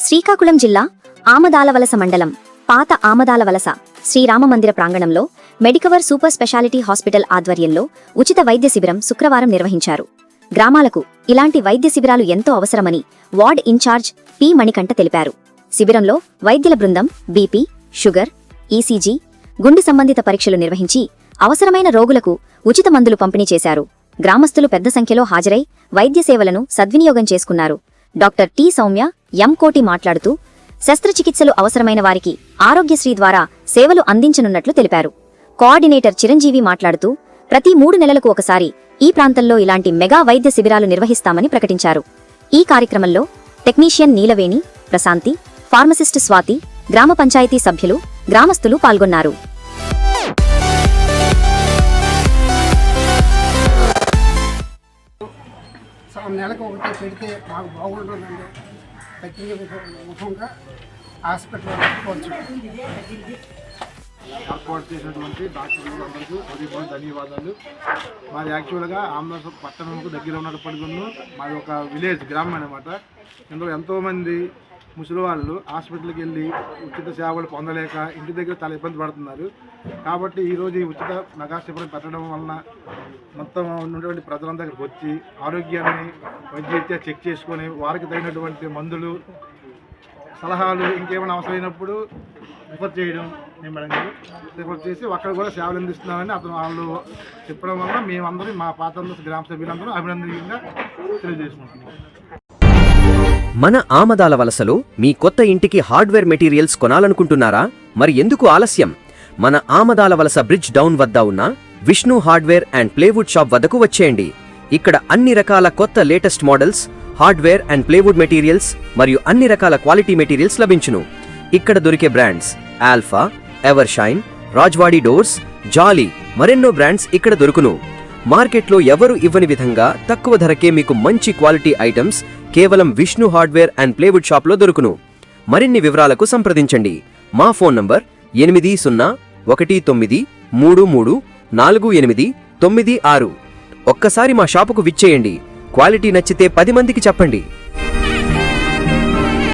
శ్రీకాకుళం జిల్లా ఆమదాలవలస మండలం పాత ఆమదాలవలస శ్రీరామ మందిర ప్రాంగణంలో మెడికవర్ సూపర్ స్పెషాలిటీ హాస్పిటల్ ఆధ్వర్యంలో ఉచిత వైద్య శిబిరం శుక్రవారం నిర్వహించారు. గ్రామాలకు ఇలాంటి వైద్య శిబిరాలు ఎంతో అవసరమని వార్డ్ ఇన్ఛార్జ్ పి మణికంఠ తెలిపారు. శిబిరంలో వైద్యుల బృందం బీపీ షుగర్ ఈసీజీ గుండె సంబంధిత పరీక్షలు నిర్వహించి అవసరమైన రోగులకు ఉచిత మందులు పంపిణీ చేశారు. గ్రామస్తులు పెద్ద సంఖ్యలో హాజరై వైద్య సేవలను సద్వినియోగం చేసుకున్నారు. Doctor T. సౌమ్య ఎం కోటి మాట్లాడుతూ శస్త్రచికిత్సలు అవసరమైన వారికి ఆరోగ్యశ్రీ ద్వారా సేవలు అందించనున్నట్లు తెలిపారు. కోఆర్డినేటర్ చిరంజీవి మాట్లాడుతూ ప్రతి మూడు నెలలకు ఒకసారి ఈ ప్రాంతంలో ఇలాంటి మెగా వైద్య శిబిరాలు నిర్వహిస్తామని ప్రకటించారు. ఈ కార్యక్రమంలో టెక్నీషియన్ నీలవేణి ప్రశాంతి ఫార్మసిస్ట్ స్వాతి గ్రామ పంచాయతీ సభ్యులు గ్రామస్తులు పాల్గొన్నారు. నెలకు ఒకటి పెడితే మాకు బాగుంటుందండి. వ్యక్తిగత ముఖంగా హాస్పిటల్ ఏర్పాటు చేసినటువంటి డాక్టర్లందరికీ హృదయపూర్వక ధన్యవాదాలు. మాది యాక్చువల్గా ఆంధ్ర పట్టణంకు దగ్గర ఉన్నప్పటికీ మాది ఒక విలేజ్ గ్రామం అనమాట ఇందులో ఎంతోమంది ముసలి వాళ్ళు హాస్పిటల్కి వెళ్ళి ఉచిత సేవలు పొందలేక ఇంటి దగ్గర చాలా ఇబ్బంది పడుతున్నారు. కాబట్టి ఈరోజు ఈ ఉచిత మెగా శిబిరం పెట్టడం వలన మొత్తం ఉన్నటువంటి ప్రజలందరికి వచ్చి ఆరోగ్యాన్ని వైద్యరీత్యా చెక్ చేసుకొని వారికి తగినటువంటి మందులు సలహాలు ఇంకేమైనా అవసరమైనప్పుడు రిఫర్ చేయడం నేను మేడం గారు. రిఫర్ చేసి అక్కడ కూడా సేవలు అందిస్తున్నామని అతను వాళ్ళు చెప్పడం వల్ల మేమందరం మా పాత గ్రామ సభ్యులందరూ అభినందనీయంగా తెలియజేసుకుంటున్నాం. మన ఆమదాల వలసలో మీ కొత్త ఇంటికి హార్డ్వేర్ మెటీరియల్స్ కొనాలనుకుంటున్నారా? మరి ఎందుకు ఆలస్యం? మన ఆమదాల వలస బ్రిడ్జ్ డౌన్ వద్ద ఉన్న Vishnu hardware and plywood shop వద్దకు వచ్చేయండి. ఇక్కడ అన్ని రకాల కొత్త latest models hardware and plywood materials మరియు అన్ని రకాల క్వాలిటీ మెటీరియల్స్ లభించును. ఇక్కడ దొరికే brands Alpha Evershine Rajwadi doors Jolly మరెన్నో బ్రాండ్స్ ఇక్కడ దొరుకును. మార్కెట్లో ఎవరు ఇవ్వని విధంగా తక్కువ ధరకే మీకు మంచి క్వాలిటీ ఐటమ్స్ కేవలం విష్ణు హార్డ్వేర్ అండ్ ప్లేవుడ్ షాప్లో దొరుకును. మరిన్ని వివరాలకు సంప్రదించండి. మా ఫోన్ నంబర్ ఎనిమిది సున్నా ఒకటి తొమ్మిది మూడు మూడు నాలుగు ఎనిమిది తొమ్మిది ఆరు. ఒక్కసారి మా షాపుకు విచ్చేయండి. క్వాలిటీ నచ్చితే పది మందికి చెప్పండి.